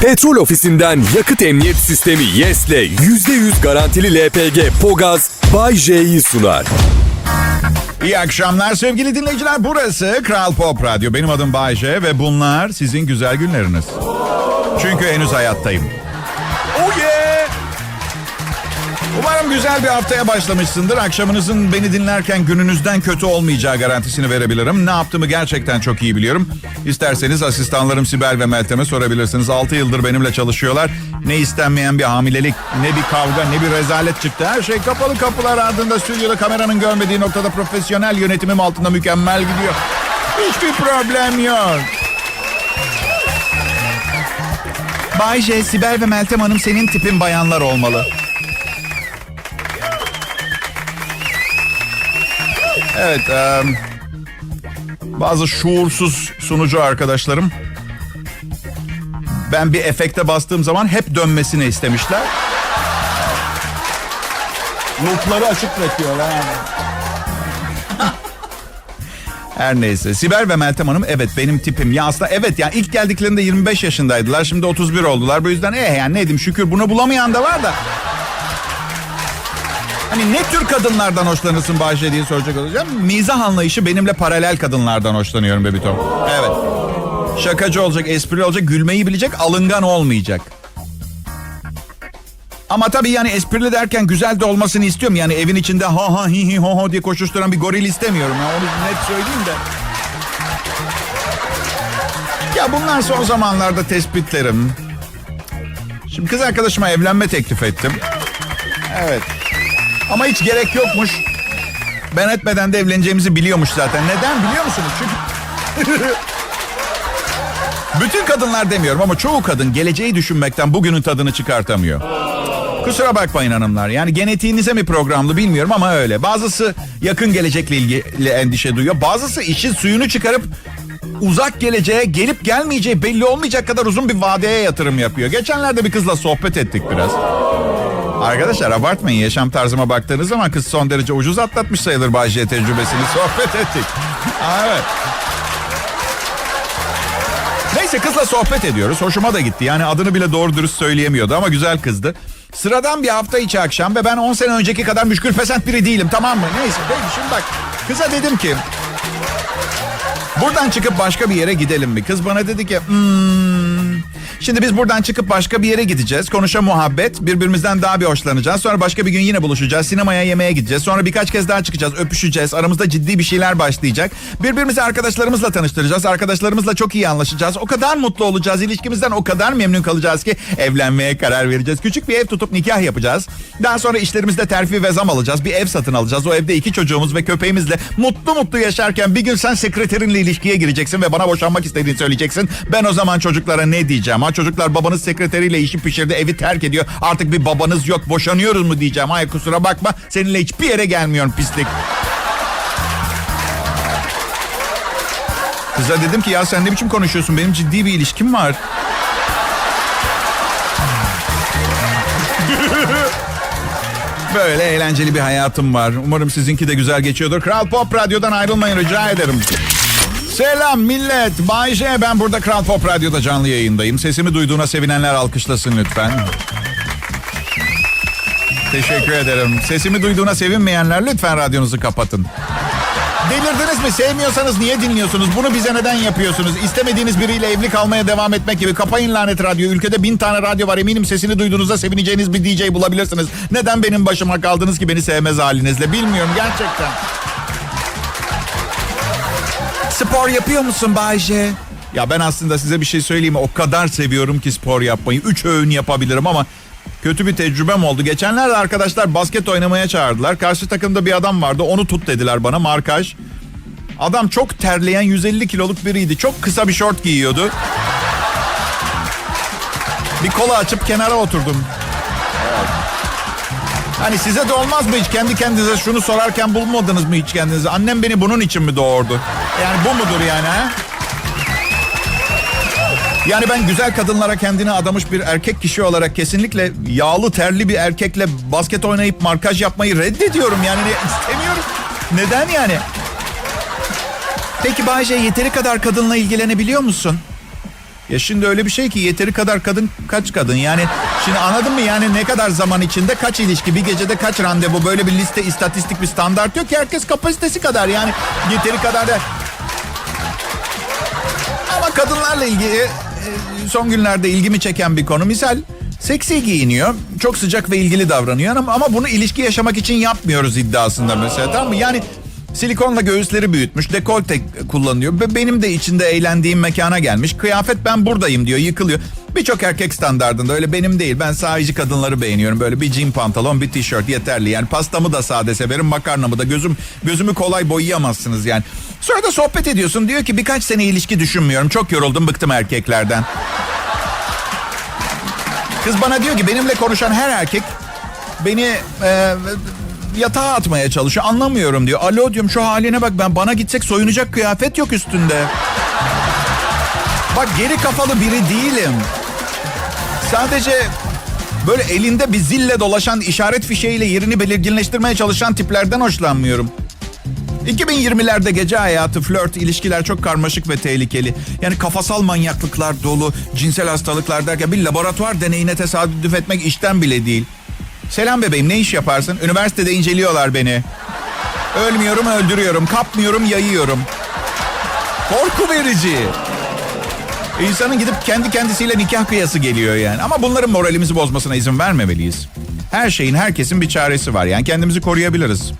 Petrol ofisinden yakıt emniyet sistemi YES'le %100 garantili LPG Pogaz Bay J'yi sunar. İyi akşamlar sevgili dinleyiciler. Burası Kral Pop Radyo. Benim adım Bayce ve bunlar sizin güzel günleriniz. Çünkü henüz hayattayım. Umarım güzel bir haftaya başlamışsındır. Akşamınızın beni dinlerken gününüzden kötü olmayacağı garantisini verebilirim. Ne yaptığımı gerçekten çok iyi biliyorum. İsterseniz asistanlarım Sibel ve Meltem'e sorabilirsiniz. 6 yıldır benimle çalışıyorlar. Ne istenmeyen bir hamilelik, ne bir kavga, ne bir rezalet çıktı. Her şey kapalı kapılar ardında stüdyoda kameranın görmediği noktada profesyonel yönetimim altında mükemmel gidiyor. Hiçbir problem yok. Bay J, Sibel ve Meltem Hanım senin tipin bayanlar olmalı. Evet, e, bazı şuursuz sunucu arkadaşlarım ben bir efekte bastığım zaman hep dönmesini istemişler. Loopları açık bırakıyorlar. Her neyse. Sibel ve Meltem Hanım evet benim tipim. Ya aslında evet ya ilk geldiklerinde 25 yaşındaydılar. Şimdi 31 oldular. Bu yüzden eh yani ne diyeyim şükür bunu bulamayan da var da. Hani ne tür kadınlardan hoşlanırsın Bahçe diye soracak olacağım. Mizah anlayışı benimle paralel kadınlardan hoşlanıyorum Bebitom. Evet. Şakacı olacak, espri olacak, gülmeyi bilecek, alıngan olmayacak. Ama tabii yani esprili derken güzel de olmasını istiyorum. Yani evin içinde ha ha hi hi ho ho diye koşuşturan bir goril istemiyorum. Ya onu net söyleyeyim de. Ya bunlar son zamanlarda tespitlerim. Şimdi kız arkadaşıma evlenme teklif ettim. Evet. Ama hiç gerek yokmuş. Ben etmeden de evleneceğimizi biliyormuş zaten. Neden biliyor musunuz? Çünkü... Bütün kadınlar demiyorum ama çoğu kadın geleceği düşünmekten bugünün tadını çıkartamıyor. Kusura bakmayın hanımlar. Yani genetiğinize mi programlı bilmiyorum ama öyle. Bazısı yakın gelecekle ilgili endişe duyuyor. Bazısı işin suyunu çıkarıp uzak geleceğe gelip gelmeyeceği belli olmayacak kadar uzun bir vadeye yatırım yapıyor. Geçenlerde bir kızla sohbet ettik biraz. Arkadaşlar abartmayın yaşam tarzıma baktığınız zaman kız son derece ucuz atlatmış sayılır Bahçe tecrübesini sohbet ettik. Evet. Neyse kızla sohbet ediyoruz. Hoşuma da gitti. Yani adını bile doğru dürüst söyleyemiyordu ama güzel kızdı. Sıradan bir hafta içi akşam ve ben 10 sene önceki kadar müşkül pesent biri değilim tamam mı? Neyse peki şimdi bak kıza dedim ki buradan çıkıp başka bir yere gidelim mi? Kız bana dedi ki "Hmm, Şimdi biz buradan çıkıp başka bir yere gideceğiz. Konuşa muhabbet. Birbirimizden daha bir hoşlanacağız. Sonra başka bir gün yine buluşacağız. Sinemaya yemeğe gideceğiz. Sonra birkaç kez daha çıkacağız. Öpüşeceğiz. Aramızda ciddi bir şeyler başlayacak. Birbirimizi arkadaşlarımızla tanıştıracağız. Arkadaşlarımızla çok iyi anlaşacağız. O kadar mutlu olacağız. İlişkimizden o kadar memnun kalacağız ki evlenmeye karar vereceğiz. Küçük bir ev tutup nikah yapacağız. Daha sonra işlerimizde terfi ve zam alacağız. Bir ev satın alacağız. O evde iki çocuğumuz ve köpeğimizle mutlu mutlu yaşarken bir gün sen sekreterinle ilişkiye gireceksin ve bana boşanmak istediğini söyleyeceksin. Ben o zaman çocuklara ne diyeceğim? Ha çocuklar babanız sekreteriyle işi pişirdi, evi terk ediyor. Artık bir babanız yok, boşanıyoruz mu diyeceğim. Hayır kusura bakma. Seninle hiçbir yere gelmiyorum pislik. Kıza dedim ki ya sen ne biçim konuşuyorsun? Benim ciddi bir ilişkim var. Böyle eğlenceli bir hayatım var. Umarım sizinki de güzel geçiyordur. Kral Pop Radyo'dan ayrılmayın rica ederim. Selam millet. Bay. Ben burada Kral Pop Radyo'da canlı yayındayım. Sesimi duyduğuna sevinenler alkışlasın lütfen. Teşekkür ederim. Sesimi duyduğuna sevinmeyenler lütfen radyonuzu kapatın. Delirdiniz mi? Sevmiyorsanız niye dinliyorsunuz? Bunu bize neden yapıyorsunuz? İstemediğiniz biriyle evli kalmaya devam etmek gibi. Kapayın lanet radyo. Ülkede bin tane radyo var. Eminim sesini duyduğunuzda sevineceğiniz bir DJ bulabilirsiniz. Neden benim başıma kaldınız ki beni sevmez halinizle? Bilmiyorum gerçekten. Spor yapıyor musun Bayce? Ya ben aslında size bir şey söyleyeyim mi? O kadar seviyorum ki spor yapmayı. Üç öğün yapabilirim ama kötü bir tecrübem oldu. Geçenlerde arkadaşlar basket oynamaya çağırdılar. Karşı takımda bir adam vardı. Onu tut dediler bana markaj. Adam çok terleyen 150 kiloluk biriydi. Çok kısa bir şort giyiyordu. Bir kola açıp kenara oturdum. Hani size de olmaz mı hiç kendi kendinize şunu sorarken bulmadınız mı hiç kendinize? Annem beni bunun için mi doğurdu? Yani bu mudur yani? Yani ben güzel kadınlara kendini adamış bir erkek kişi olarak kesinlikle yağlı terli bir erkekle basket oynayıp markaj yapmayı reddediyorum. Yani istemiyorum. Neden yani? Peki Bayce yeteri kadar kadınla ilgilenebiliyor musun? Ya şimdi öyle bir şey ki yeteri kadar kadın kaç kadın yani şimdi anladın mı yani ne kadar zaman içinde kaç ilişki bir gecede kaç randevu böyle bir liste istatistik bir standart yok ki herkes kapasitesi kadar yani yeteri kadar da kadınlarla ilgili e, son günlerde ilgimi çeken bir konu. Misal seksi giyiniyor. Çok sıcak ve ilgili davranıyor ama, ama bunu ilişki yaşamak için yapmıyoruz iddiasında mesela tamam mı? Yani silikonla göğüsleri büyütmüş, dekolte kullanıyor. Ve benim de içinde eğlendiğim mekana gelmiş. Kıyafet ben buradayım diyor, yıkılıyor. Birçok erkek standardında öyle benim değil. Ben sahici kadınları beğeniyorum. Böyle bir jean pantolon, bir tişört yeterli. Yani pastamı da sade severim, makarnamı da. Gözüm gözümü kolay boyayamazsınız yani. Sonra da sohbet ediyorsun. Diyor ki birkaç sene ilişki düşünmüyorum. Çok yoruldum, bıktım erkeklerden. Kız bana diyor ki benimle konuşan her erkek beni e, yatağa atmaya çalışıyor. Anlamıyorum diyor. Alo diyorum şu haline bak ben bana gitsek soyunacak kıyafet yok üstünde. Bak geri kafalı biri değilim. Sadece böyle elinde bir zille dolaşan işaret fişeğiyle yerini belirginleştirmeye çalışan tiplerden hoşlanmıyorum. 2020'lerde gece hayatı, flört, ilişkiler çok karmaşık ve tehlikeli. Yani kafasal manyaklıklar dolu, cinsel hastalıklar derken bir laboratuvar deneyine tesadüf etmek işten bile değil. Selam bebeğim ne iş yaparsın? Üniversitede inceliyorlar beni. Ölmüyorum öldürüyorum, kapmıyorum yayıyorum. Korku verici. İnsanın gidip kendi kendisiyle nikah kıyası geliyor yani. Ama bunların moralimizi bozmasına izin vermemeliyiz. Her şeyin, herkesin bir çaresi var. Yani kendimizi koruyabiliriz.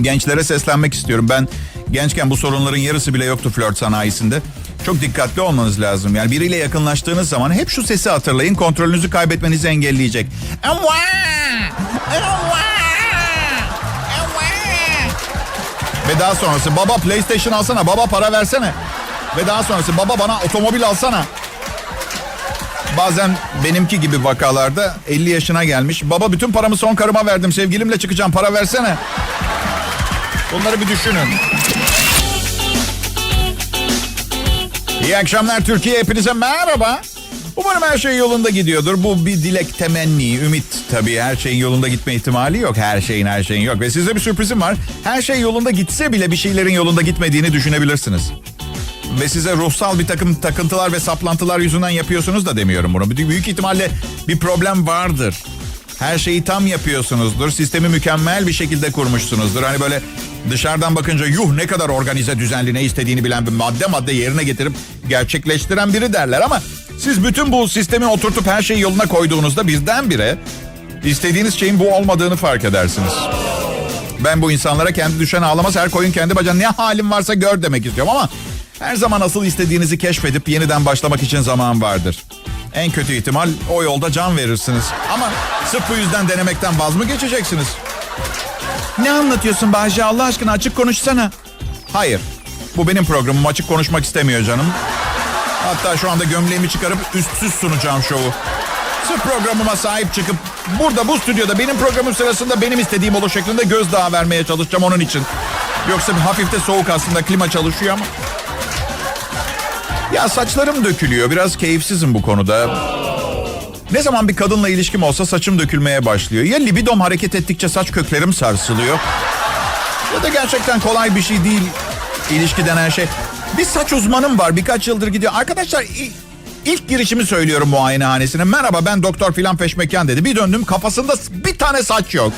Gençlere seslenmek istiyorum. Ben gençken bu sorunların yarısı bile yoktu flört sanayisinde. Çok dikkatli olmanız lazım. Yani biriyle yakınlaştığınız zaman hep şu sesi hatırlayın. Kontrolünüzü kaybetmenizi engelleyecek. Ewa! Ewa! Ve daha sonrası baba PlayStation alsana, baba para versene. Ve daha sonrası baba bana otomobil alsana. Bazen benimki gibi vakalarda 50 yaşına gelmiş. Baba bütün paramı son karıma verdim. Sevgilimle çıkacağım para versene. Bunları bir düşünün. İyi akşamlar Türkiye. Hepinize merhaba. Umarım her şey yolunda gidiyordur. Bu bir dilek, temenni, ümit. Tabii her şeyin yolunda gitme ihtimali yok. Her şeyin her şeyin yok. Ve size bir sürprizim var. Her şey yolunda gitse bile bir şeylerin yolunda gitmediğini düşünebilirsiniz. Ve size ruhsal bir takım takıntılar ve saplantılar yüzünden yapıyorsunuz da demiyorum bunu. Büyük ihtimalle bir problem vardır. Her şeyi tam yapıyorsunuzdur. Sistemi mükemmel bir şekilde kurmuşsunuzdur. Hani böyle dışarıdan bakınca yuh ne kadar organize düzenli ne istediğini bilen bir madde madde yerine getirip gerçekleştiren biri derler. Ama siz bütün bu sistemi oturtup her şeyi yoluna koyduğunuzda birdenbire istediğiniz şeyin bu olmadığını fark edersiniz. Ben bu insanlara kendi düşen ağlamaz her koyun kendi bacağına ne halin varsa gör demek istiyorum ama her zaman asıl istediğinizi keşfedip yeniden başlamak için zaman vardır. En kötü ihtimal o yolda can verirsiniz. Ama sırf bu yüzden denemekten vaz mı geçeceksiniz? Ne anlatıyorsun Bahçe Allah aşkına açık konuşsana. Hayır. Bu benim programım açık konuşmak istemiyor canım. Hatta şu anda gömleğimi çıkarıp üstsüz sunacağım şovu. Sırf programıma sahip çıkıp burada bu stüdyoda benim programım sırasında benim istediğim olur şeklinde gözdağı vermeye çalışacağım onun için. Yoksa hafif de soğuk aslında klima çalışıyor ama. Ya saçlarım dökülüyor. Biraz keyifsizim bu konuda. Ne zaman bir kadınla ilişkim olsa saçım dökülmeye başlıyor. Ya libidom hareket ettikçe saç köklerim sarsılıyor. Ya da gerçekten kolay bir şey değil ilişki denen şey. Bir saç uzmanım var birkaç yıldır gidiyor. Arkadaşlar ilk girişimi söylüyorum muayenehanesine. Merhaba ben doktor filan peşmekan dedi. Bir döndüm kafasında bir tane saç yok.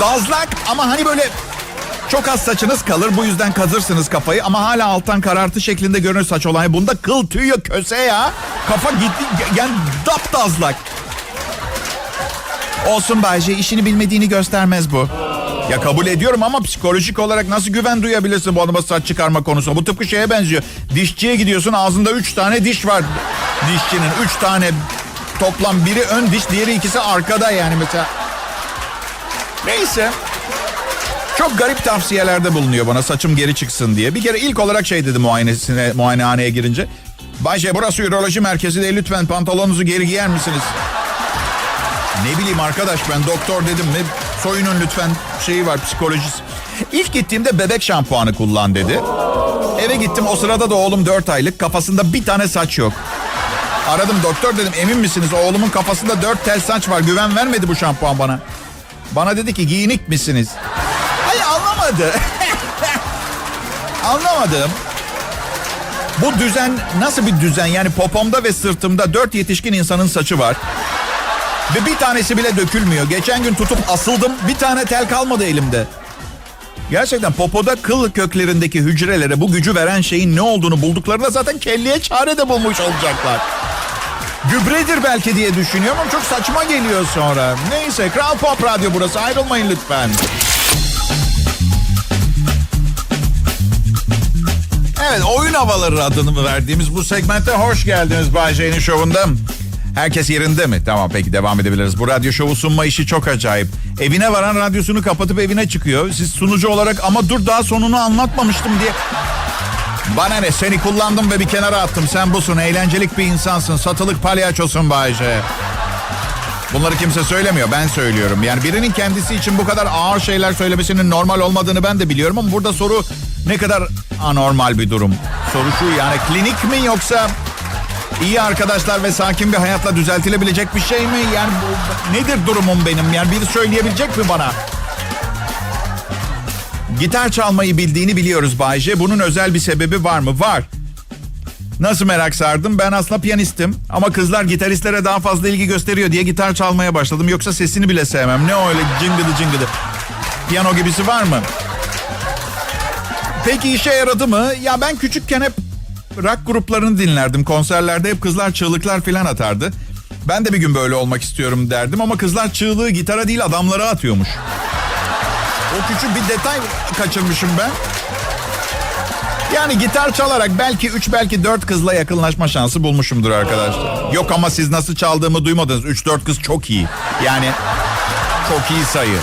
Dazlak ama hani böyle çok az saçınız kalır bu yüzden kazırsınız kafayı ama hala alttan karartı şeklinde görünür saç olan. Bunda kıl tüy köse ya. Kafa gitti yani daptazlak. Olsun Bayce işini bilmediğini göstermez bu. Ya kabul ediyorum ama psikolojik olarak nasıl güven duyabilirsin bu adama saç çıkarma konusunda? Bu tıpkı şeye benziyor. Dişçiye gidiyorsun ağzında üç tane diş var dişçinin. Üç tane toplam biri ön diş diğeri ikisi arkada yani mesela. Neyse. Çok garip tavsiyelerde bulunuyor bana saçım geri çıksın diye. Bir kere ilk olarak şey dedi muayenesine, muayenehaneye girince. Bayce burası üroloji merkezi de lütfen pantolonunuzu geri giyer misiniz? Ne bileyim arkadaş ben doktor dedim mi soyunun lütfen şeyi var psikolojisi. İlk gittiğimde bebek şampuanı kullan dedi. Eve gittim o sırada da oğlum 4 aylık kafasında bir tane saç yok. Aradım doktor dedim emin misiniz oğlumun kafasında 4 tel saç var güven vermedi bu şampuan bana. Bana dedi ki giyinik misiniz? Anlamadı. Anlamadım. Bu düzen nasıl bir düzen? Yani popomda ve sırtımda dört yetişkin insanın saçı var. Ve bir tanesi bile dökülmüyor. Geçen gün tutup asıldım. Bir tane tel kalmadı elimde. Gerçekten popoda kıl köklerindeki hücrelere bu gücü veren şeyin ne olduğunu bulduklarında zaten kelliye çare de bulmuş olacaklar. Gübredir belki diye düşünüyorum ama çok saçma geliyor sonra. Neyse Kral Pop Radyo burası ayrılmayın lütfen. Evet oyun havaları adını verdiğimiz bu segmente hoş geldiniz Bay J'nin şovunda. Herkes yerinde mi? Tamam peki devam edebiliriz. Bu radyo şovu sunma işi çok acayip. Evine varan radyosunu kapatıp evine çıkıyor. Siz sunucu olarak ama dur daha sonunu anlatmamıştım diye. Bana ne seni kullandım ve bir kenara attım. Sen busun eğlencelik bir insansın. Satılık palyaçosun Bay J. Bunları kimse söylemiyor ben söylüyorum. Yani birinin kendisi için bu kadar ağır şeyler söylemesinin normal olmadığını ben de biliyorum ama burada soru ne kadar anormal bir durum. Soru şu yani klinik mi yoksa iyi arkadaşlar ve sakin bir hayatla düzeltilebilecek bir şey mi? Yani bu, nedir durumum benim? Yani biri söyleyebilecek mi bana? Gitar çalmayı bildiğini biliyoruz Bayce. Bunun özel bir sebebi var mı? Var. Nasıl merak sardım? Ben aslında piyanistim. Ama kızlar gitaristlere daha fazla ilgi gösteriyor diye gitar çalmaya başladım. Yoksa sesini bile sevmem. Ne öyle cıngıdı cıngıdı. Piyano gibisi var mı? Peki işe yaradı mı? Ya ben küçükken hep rock gruplarını dinlerdim. Konserlerde hep kızlar çığlıklar falan atardı. Ben de bir gün böyle olmak istiyorum derdim ama kızlar çığlığı gitara değil adamlara atıyormuş. O küçük bir detay kaçırmışım ben. Yani gitar çalarak belki 3 belki 4 kızla yakınlaşma şansı bulmuşumdur arkadaşlar. Yok ama siz nasıl çaldığımı duymadınız. 3-4 kız çok iyi. Yani çok iyi sayı.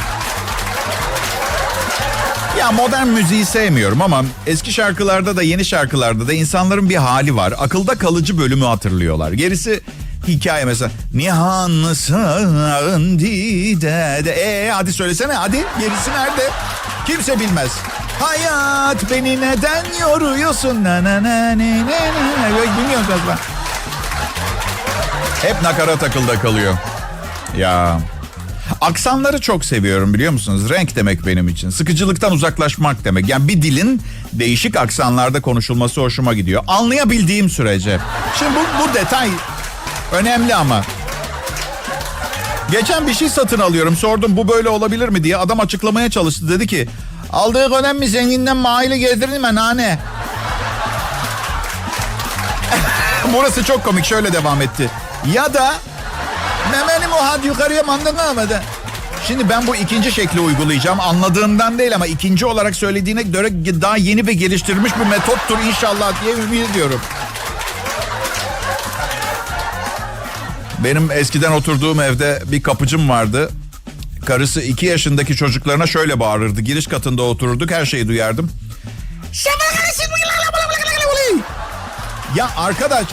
Ya modern müziği sevmiyorum ama eski şarkılarda da yeni şarkılarda da insanların bir hali var. Akılda kalıcı bölümü hatırlıyorlar. Gerisi hikaye mesela. Nihanlısın dide de. E hadi söylesene hadi gerisi nerede? Kimse bilmez. Hayat beni neden yoruyorsun? Na na na ne ne ne. Yok, Bilmiyorum galiba. Hep nakarat akılda kalıyor. Ya Aksanları çok seviyorum biliyor musunuz? Renk demek benim için. Sıkıcılıktan uzaklaşmak demek. Yani bir dilin değişik aksanlarda konuşulması hoşuma gidiyor. Anlayabildiğim sürece. Şimdi bu, bu detay önemli ama. Geçen bir şey satın alıyorum. Sordum bu böyle olabilir mi diye. Adam açıklamaya çalıştı. Dedi ki aldığı önemli zenginden maile gezdirdin mi nane? Burası çok komik. Şöyle devam etti. Ya da Memenim o had yukarıya mandın almadı. Şimdi ben bu ikinci şekli uygulayacağım. Anladığımdan değil ama ikinci olarak söylediğine göre daha yeni ve geliştirilmiş bir metottur inşallah diye ümit ediyorum. Benim eskiden oturduğum evde bir kapıcım vardı. Karısı iki yaşındaki çocuklarına şöyle bağırırdı. Giriş katında otururduk her şeyi duyardım. Ya arkadaş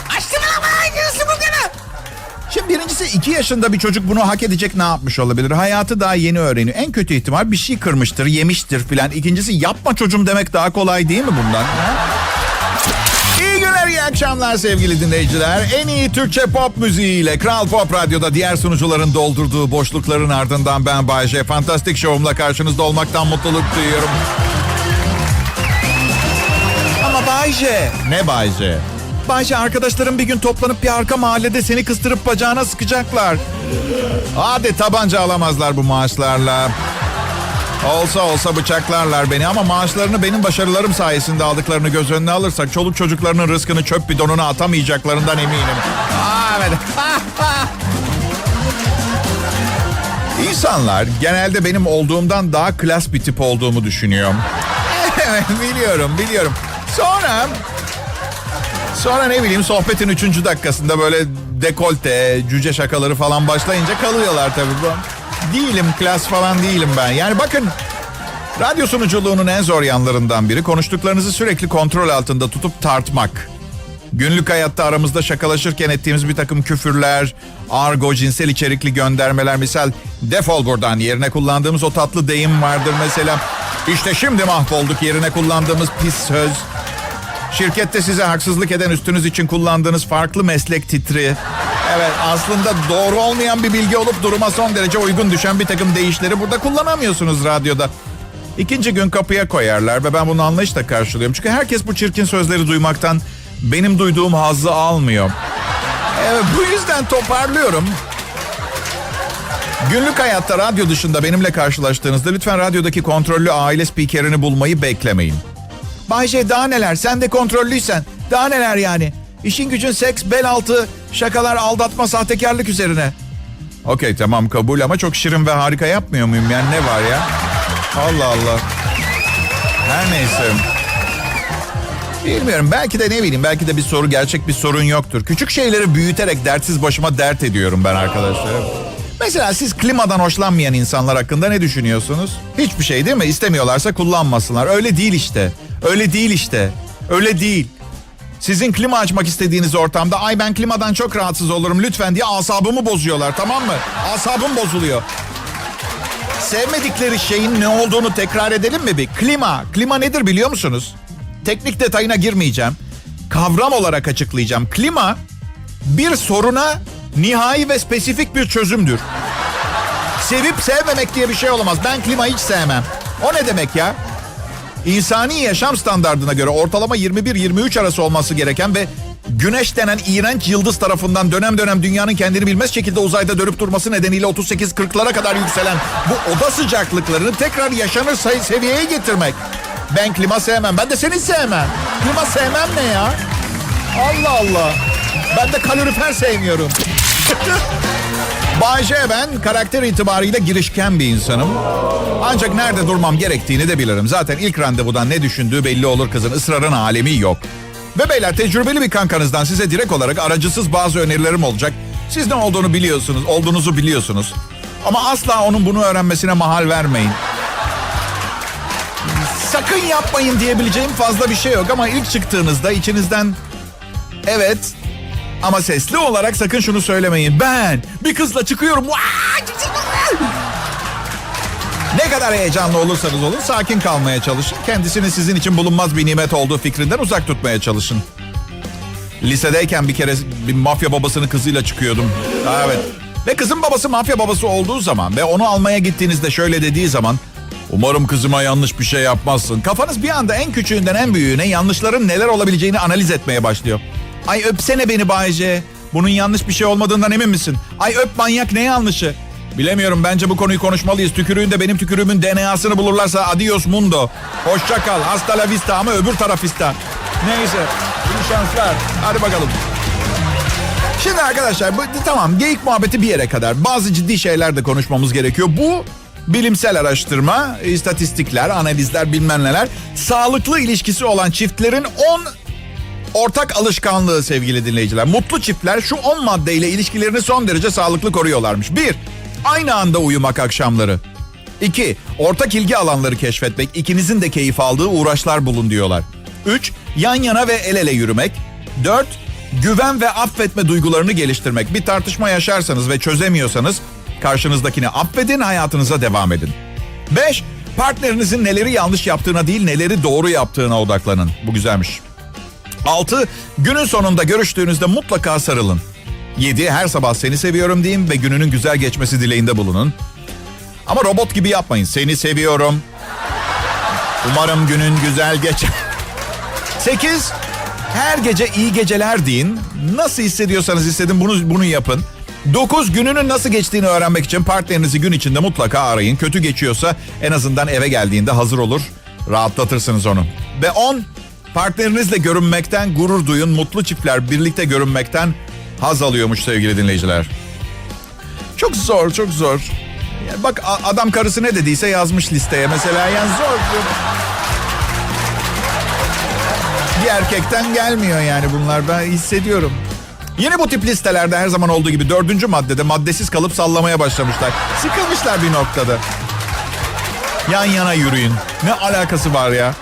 Şimdi birincisi iki yaşında bir çocuk bunu hak edecek ne yapmış olabilir? Hayatı daha yeni öğreniyor. En kötü ihtimal bir şey kırmıştır, yemiştir filan. İkincisi yapma çocuğum demek daha kolay değil mi bundan? Ha? İyi günler, iyi akşamlar sevgili dinleyiciler. En iyi Türkçe pop müziğiyle Kral Pop Radyo'da diğer sunucuların doldurduğu boşlukların ardından ben Bayece. Fantastik şovumla karşınızda olmaktan mutluluk duyuyorum. Ama Bayce. Ne Bayce? Bayce arkadaşlarım bir gün toplanıp bir arka mahallede seni kıstırıp bacağına sıkacaklar. Hadi tabanca alamazlar bu maaşlarla. Olsa olsa bıçaklarlar beni ama maaşlarını benim başarılarım sayesinde aldıklarını göz önüne alırsak çoluk çocuklarının rızkını çöp bidonuna atamayacaklarından eminim. Aa, evet. İnsanlar genelde benim olduğumdan daha klas bir tip olduğumu düşünüyor. Evet biliyorum biliyorum. Sonra Sonra ne bileyim sohbetin üçüncü dakikasında böyle dekolte, cüce şakaları falan başlayınca kalıyorlar tabii. Değilim, klas falan değilim ben. Yani bakın radyo sunuculuğunun en zor yanlarından biri konuştuklarınızı sürekli kontrol altında tutup tartmak. Günlük hayatta aramızda şakalaşırken ettiğimiz bir takım küfürler, argo, cinsel içerikli göndermeler misal defol buradan yerine kullandığımız o tatlı deyim vardır mesela. İşte şimdi mahvolduk yerine kullandığımız pis söz. Şirkette size haksızlık eden üstünüz için kullandığınız farklı meslek titri. Evet aslında doğru olmayan bir bilgi olup duruma son derece uygun düşen bir takım deyişleri burada kullanamıyorsunuz radyoda. İkinci gün kapıya koyarlar ve ben bunu anlayışla karşılıyorum. Çünkü herkes bu çirkin sözleri duymaktan benim duyduğum hazzı almıyor. Evet, bu yüzden toparlıyorum. Günlük hayatta radyo dışında benimle karşılaştığınızda lütfen radyodaki kontrollü aile spikerini bulmayı beklemeyin. Bayce daha neler sen de kontrollüysen daha neler yani. İşin gücün seks, bel altı, şakalar, aldatma, sahtekarlık üzerine. Okey tamam kabul ama çok şirin ve harika yapmıyor muyum yani ne var ya? Allah Allah. Her neyse. Bilmiyorum belki de ne bileyim belki de bir soru gerçek bir sorun yoktur. Küçük şeyleri büyüterek dertsiz başıma dert ediyorum ben arkadaşlar. Mesela siz klimadan hoşlanmayan insanlar hakkında ne düşünüyorsunuz? Hiçbir şey değil mi? İstemiyorlarsa kullanmasınlar. Öyle değil işte. Öyle değil işte. Öyle değil. Sizin klima açmak istediğiniz ortamda ay ben klimadan çok rahatsız olurum lütfen diye asabımı bozuyorlar tamam mı? Asabım bozuluyor. Sevmedikleri şeyin ne olduğunu tekrar edelim mi bir? Klima. Klima nedir biliyor musunuz? Teknik detayına girmeyeceğim. Kavram olarak açıklayacağım. Klima bir soruna nihai ve spesifik bir çözümdür. Sevip sevmemek diye bir şey olamaz. Ben klima hiç sevmem. O ne demek ya? İnsani yaşam standardına göre ortalama 21-23 arası olması gereken ve güneş denen iğrenç yıldız tarafından dönem dönem dünyanın kendini bilmez şekilde uzayda dönüp durması nedeniyle 38-40'lara kadar yükselen bu oda sıcaklıklarını tekrar yaşanır sayı seviyeye getirmek. Ben klima sevmem. Ben de seni sevmem. Klima sevmem ne ya? Allah Allah. Ben de kalorifer sevmiyorum. Bay ben karakter itibariyle girişken bir insanım. Ancak nerede durmam gerektiğini de bilirim. Zaten ilk randevudan ne düşündüğü belli olur kızın. ısrarın alemi yok. Ve beyler tecrübeli bir kankanızdan size direkt olarak aracısız bazı önerilerim olacak. Siz ne olduğunu biliyorsunuz, olduğunuzu biliyorsunuz. Ama asla onun bunu öğrenmesine mahal vermeyin. Sakın yapmayın diyebileceğim fazla bir şey yok ama ilk çıktığınızda içinizden evet ama sesli olarak sakın şunu söylemeyin. Ben bir kızla çıkıyorum. Ne kadar heyecanlı olursanız olun sakin kalmaya çalışın. Kendisini sizin için bulunmaz bir nimet olduğu fikrinden uzak tutmaya çalışın. Lisedeyken bir kere bir mafya babasının kızıyla çıkıyordum. Evet. Ve kızın babası mafya babası olduğu zaman ve onu almaya gittiğinizde şöyle dediği zaman Umarım kızıma yanlış bir şey yapmazsın. Kafanız bir anda en küçüğünden en büyüğüne yanlışların neler olabileceğini analiz etmeye başlıyor. Ay öpsene beni Bayce. Bunun yanlış bir şey olmadığından emin misin? Ay öp manyak ne yanlışı? Bilemiyorum bence bu konuyu konuşmalıyız. Tükürüğünde benim tükürüğümün DNA'sını bulurlarsa adios mundo. Hoşça kal. Hasta la vista ama öbür tarafista. Neyse. İyi şanslar. Hadi bakalım. Şimdi arkadaşlar bu, tamam geyik muhabbeti bir yere kadar. Bazı ciddi şeyler de konuşmamız gerekiyor. Bu bilimsel araştırma, istatistikler, analizler bilmem neler. Sağlıklı ilişkisi olan çiftlerin 10 ortak alışkanlığı sevgili dinleyiciler. Mutlu çiftler şu 10 maddeyle ilişkilerini son derece sağlıklı koruyorlarmış. 1. Aynı anda uyumak akşamları. 2. Ortak ilgi alanları keşfetmek. ikinizin de keyif aldığı uğraşlar bulun diyorlar. 3. Yan yana ve el ele yürümek. 4. Güven ve affetme duygularını geliştirmek. Bir tartışma yaşarsanız ve çözemiyorsanız karşınızdakini affedin, hayatınıza devam edin. 5. Partnerinizin neleri yanlış yaptığına değil, neleri doğru yaptığına odaklanın. Bu güzelmiş. 6. Günün sonunda görüştüğünüzde mutlaka sarılın. 7. Her sabah seni seviyorum deyin ve gününün güzel geçmesi dileğinde bulunun. Ama robot gibi yapmayın. Seni seviyorum. Umarım günün güzel geçer. 8. Her gece iyi geceler deyin. Nasıl hissediyorsanız hissedin bunu bunu yapın. 9 gününün nasıl geçtiğini öğrenmek için partnerinizi gün içinde mutlaka arayın. Kötü geçiyorsa en azından eve geldiğinde hazır olur. Rahatlatırsınız onu. Ve 10 partnerinizle görünmekten gurur duyun. Mutlu çiftler birlikte görünmekten haz alıyormuş sevgili dinleyiciler. Çok zor, çok zor. Yani bak adam karısı ne dediyse yazmış listeye mesela. Yani zor. Bir erkekten gelmiyor yani bunlar. Ben hissediyorum. Yine bu tip listelerde her zaman olduğu gibi dördüncü maddede maddesiz kalıp sallamaya başlamışlar. Sıkılmışlar bir noktada. Yan yana yürüyün. Ne alakası var ya?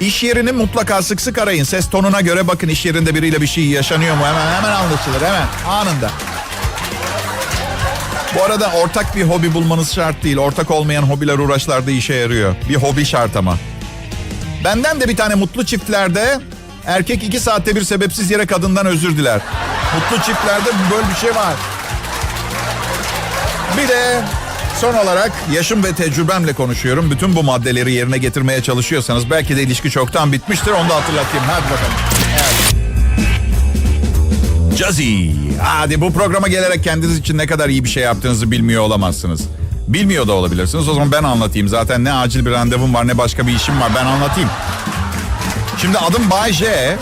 İş yerini mutlaka sık sık arayın. Ses tonuna göre bakın iş yerinde biriyle bir şey yaşanıyor mu? Hemen hemen anlaşılır hemen anında. Bu arada ortak bir hobi bulmanız şart değil. Ortak olmayan hobiler uğraşlarda işe yarıyor. Bir hobi şart ama. Benden de bir tane mutlu çiftlerde erkek iki saatte bir sebepsiz yere kadından özür diler. Mutlu çiftlerde böyle bir şey var. Bir de son olarak yaşım ve tecrübemle konuşuyorum. Bütün bu maddeleri yerine getirmeye çalışıyorsanız belki de ilişki çoktan bitmiştir. Onu da hatırlatayım. Hadi bakalım. Evet. Jazzy. Hadi bu programa gelerek kendiniz için ne kadar iyi bir şey yaptığınızı bilmiyor olamazsınız. Bilmiyor da olabilirsiniz. O zaman ben anlatayım. Zaten ne acil bir randevum var ne başka bir işim var. Ben anlatayım. Şimdi adım Bay J.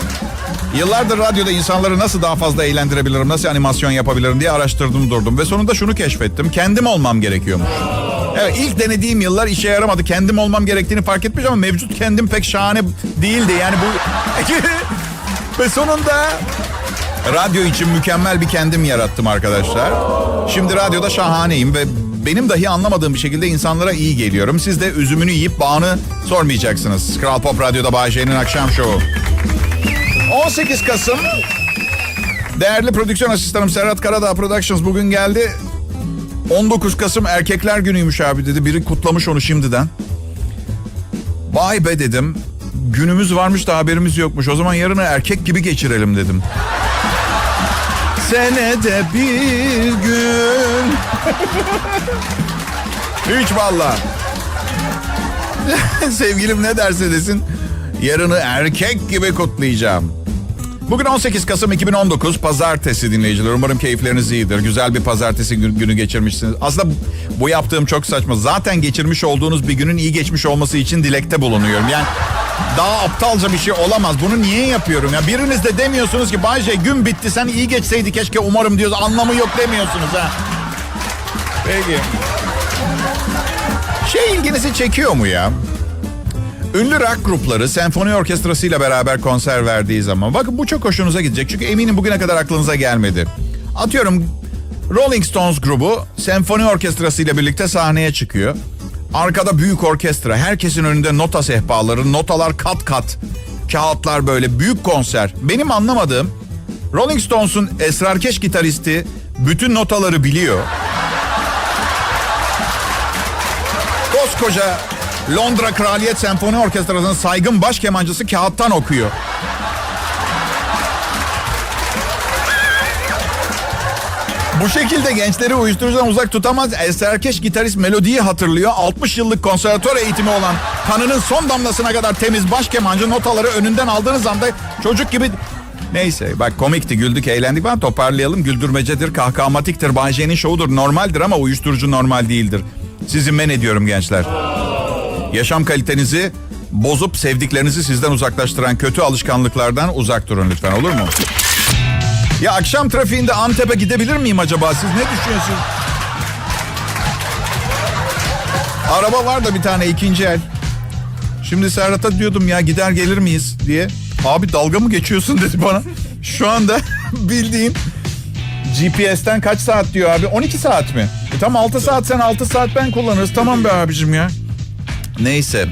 Yıllardır radyoda insanları nasıl daha fazla eğlendirebilirim, nasıl animasyon yapabilirim diye araştırdım durdum. Ve sonunda şunu keşfettim. Kendim olmam gerekiyormuş. Evet ilk denediğim yıllar işe yaramadı. Kendim olmam gerektiğini fark etmiş ama mevcut kendim pek şahane değildi. Yani bu... Ve sonunda radyo için mükemmel bir kendim yarattım arkadaşlar. Şimdi radyoda şahaneyim ve benim dahi anlamadığım bir şekilde insanlara iyi geliyorum. Siz de üzümünü yiyip bağını sormayacaksınız. Kral Pop Radyo'da Bay J'nin akşam şovu. 18 Kasım. Değerli prodüksiyon asistanım Serhat Karadağ Productions bugün geldi. 19 Kasım erkekler günüymüş abi dedi. Biri kutlamış onu şimdiden. Vay be dedim. Günümüz varmış da haberimiz yokmuş. O zaman yarını erkek gibi geçirelim dedim. Senede bir gün. Hiç valla. Sevgilim ne derse desin. Yarını erkek gibi kutlayacağım. Bugün 18 Kasım 2019 Pazartesi dinleyiciler. Umarım keyifleriniz iyidir. Güzel bir pazartesi gün- günü geçirmişsiniz. Aslında bu yaptığım çok saçma. Zaten geçirmiş olduğunuz bir günün iyi geçmiş olması için dilekte bulunuyorum. Yani daha aptalca bir şey olamaz. Bunu niye yapıyorum? Ya biriniz de demiyorsunuz ki Bayce gün bitti sen iyi geçseydi keşke umarım diyoruz. Anlamı yok demiyorsunuz ha. Peki. Şey ilginizi çekiyor mu ya? Ünlü rock grupları senfoni orkestrasıyla beraber konser verdiği zaman. Bakın bu çok hoşunuza gidecek. Çünkü eminim bugüne kadar aklınıza gelmedi. Atıyorum Rolling Stones grubu senfoni orkestrasıyla birlikte sahneye çıkıyor. Arkada büyük orkestra. Herkesin önünde nota sehpaları, notalar kat kat. Kağıtlar böyle büyük konser. Benim anlamadığım Rolling Stones'un esrarkeş gitaristi bütün notaları biliyor. Koskoca Londra Kraliyet Senfoni Orkestrası'nın saygın baş kemancısı kağıttan okuyor. Bu şekilde gençleri uyuşturucudan uzak tutamaz. Eserkeş gitarist melodiyi hatırlıyor. 60 yıllık konservatuar eğitimi olan kanının son damlasına kadar temiz baş kemancı notaları önünden aldığınız anda çocuk gibi... Neyse bak komikti güldük eğlendik ben toparlayalım. Güldürmecedir kahkahamatiktir Bay şovudur normaldir ama uyuşturucu normal değildir. Sizi men ediyorum gençler. Yaşam kalitenizi bozup sevdiklerinizi sizden uzaklaştıran kötü alışkanlıklardan uzak durun lütfen olur mu? Ya akşam trafiğinde Antep'e gidebilir miyim acaba? Siz ne düşünüyorsunuz? Araba var da bir tane ikinci el. Şimdi Serhat'a diyordum ya gider gelir miyiz diye. Abi dalga mı geçiyorsun dedi bana. Şu anda bildiğin GPS'ten kaç saat diyor abi? 12 saat mi? E tamam 6 saat sen 6 saat ben kullanırız. Tamam be abicim ya. Neyse.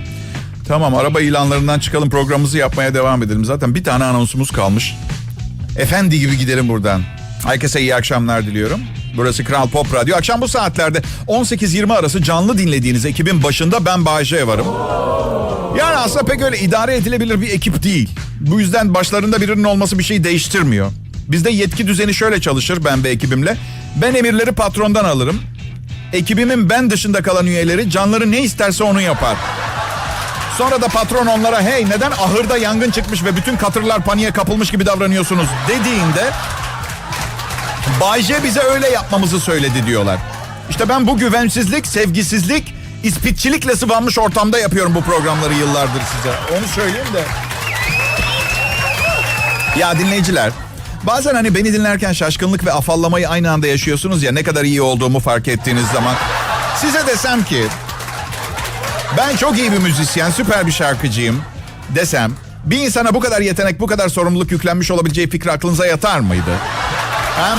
Tamam araba ilanlarından çıkalım programımızı yapmaya devam edelim. Zaten bir tane anonsumuz kalmış. Efendi gibi gidelim buradan. Herkese iyi akşamlar diliyorum. Burası Kral Pop Radyo. Akşam bu saatlerde 18-20 arası canlı dinlediğiniz ekibin başında ben Bayece varım. Yani aslında pek öyle idare edilebilir bir ekip değil. Bu yüzden başlarında birinin olması bir şey değiştirmiyor. Bizde yetki düzeni şöyle çalışır ben ve ekibimle. Ben emirleri patrondan alırım. Ekibimin ben dışında kalan üyeleri canları ne isterse onu yapar. Sonra da patron onlara hey neden ahırda yangın çıkmış ve bütün katırlar paniğe kapılmış gibi davranıyorsunuz dediğinde Bay J bize öyle yapmamızı söyledi diyorlar. İşte ben bu güvensizlik, sevgisizlik, ispitçilikle sıvanmış ortamda yapıyorum bu programları yıllardır size. Onu söyleyeyim de. Ya dinleyiciler, bazen hani beni dinlerken şaşkınlık ve afallamayı aynı anda yaşıyorsunuz ya ne kadar iyi olduğumu fark ettiğiniz zaman. Size desem ki ben çok iyi bir müzisyen, süper bir şarkıcıyım desem bir insana bu kadar yetenek, bu kadar sorumluluk yüklenmiş olabileceği fikri aklınıza yatar mıydı? Ha?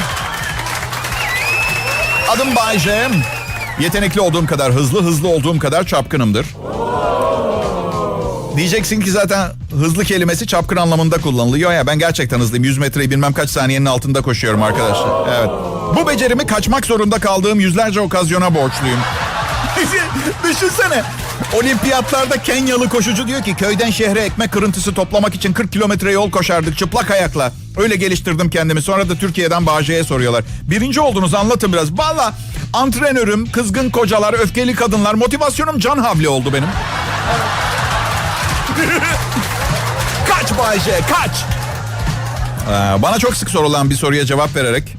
Adım Bay J. Yetenekli olduğum kadar hızlı, hızlı olduğum kadar çapkınımdır. Diyeceksin ki zaten hızlı kelimesi çapkın anlamında kullanılıyor ya. Ben gerçekten hızlıyım. 100 metreyi bilmem kaç saniyenin altında koşuyorum arkadaşlar. Evet. Bu becerimi kaçmak zorunda kaldığım yüzlerce okazyona borçluyum. Düşünsene. Olimpiyatlarda Kenyalı koşucu diyor ki köyden şehre ekmek kırıntısı toplamak için 40 kilometre yol koşardık çıplak ayakla. Öyle geliştirdim kendimi. Sonra da Türkiye'den Bağcay'a soruyorlar. Birinci oldunuz anlatın biraz. Valla antrenörüm, kızgın kocalar, öfkeli kadınlar, motivasyonum can havli oldu benim. kaç Bayce kaç. Ee, bana çok sık sorulan bir soruya cevap vererek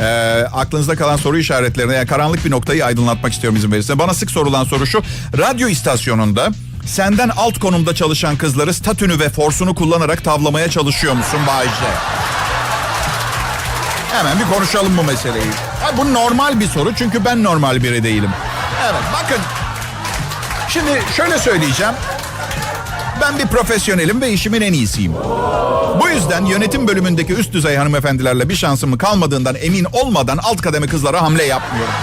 e, aklınızda kalan soru işaretlerine yani karanlık bir noktayı aydınlatmak istiyorum izin verirse. Bana sık sorulan soru şu. Radyo istasyonunda senden alt konumda çalışan kızları statünü ve forsunu kullanarak tavlamaya çalışıyor musun Bayce? Hemen bir konuşalım bu meseleyi. Ha, bu normal bir soru çünkü ben normal biri değilim. Evet bakın. Şimdi şöyle söyleyeceğim. Ben bir profesyonelim ve işimin en iyisiyim. Bu yüzden yönetim bölümündeki üst düzey hanımefendilerle bir şansımı kalmadığından emin olmadan alt kademe kızlara hamle yapmıyorum.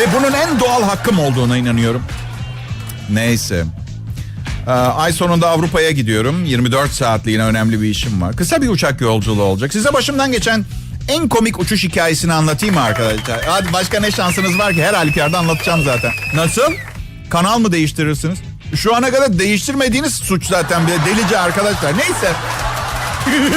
Ve bunun en doğal hakkım olduğuna inanıyorum. Neyse. Ee, Ay sonunda Avrupa'ya gidiyorum. 24 saatliğine önemli bir işim var. Kısa bir uçak yolculuğu olacak. Size başımdan geçen en komik uçuş hikayesini anlatayım mı arkadaşlar? Hadi başka ne şansınız var ki? Her halükarda anlatacağım zaten. Nasıl? Kanal mı değiştirirsiniz? Şu ana kadar değiştirmediğiniz suç zaten bir de delice arkadaşlar. Neyse.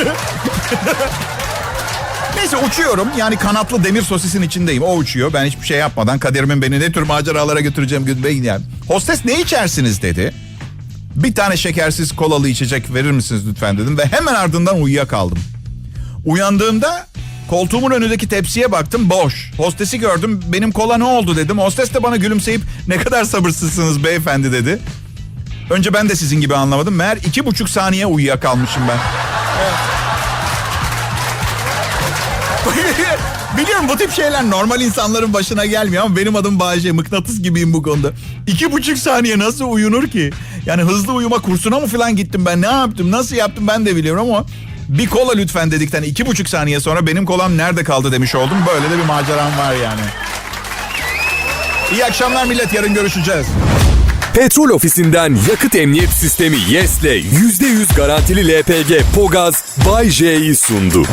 Neyse uçuyorum. Yani kanatlı demir sosisin içindeyim. O uçuyor. Ben hiçbir şey yapmadan kaderimin beni ne tür maceralara götüreceğim gün yani. Hostes ne içersiniz dedi. Bir tane şekersiz kolalı içecek verir misiniz lütfen dedim ve hemen ardından uyuyakaldım. Uyandığımda koltuğumun önündeki tepsiye baktım boş. Hostesi gördüm benim kola ne oldu dedim. Hostes de bana gülümseyip ne kadar sabırsızsınız beyefendi dedi. Önce ben de sizin gibi anlamadım. Meğer iki buçuk saniye uyuyakalmışım ben. Biliyorum bu tip şeyler normal insanların başına gelmiyor ama benim adım Bayece. Mıknatıs gibiyim bu konuda. İki buçuk saniye nasıl uyunur ki? Yani hızlı uyuma kursuna mı falan gittim ben? Ne yaptım? Nasıl yaptım ben de biliyorum ama... Bir kola lütfen dedikten iki buçuk saniye sonra benim kolam nerede kaldı demiş oldum. Böyle de bir maceram var yani. İyi akşamlar millet yarın görüşeceğiz. Petrol ofisinden yakıt emniyet sistemi YES'le %100 garantili LPG Pogaz Bay J'yi sundu.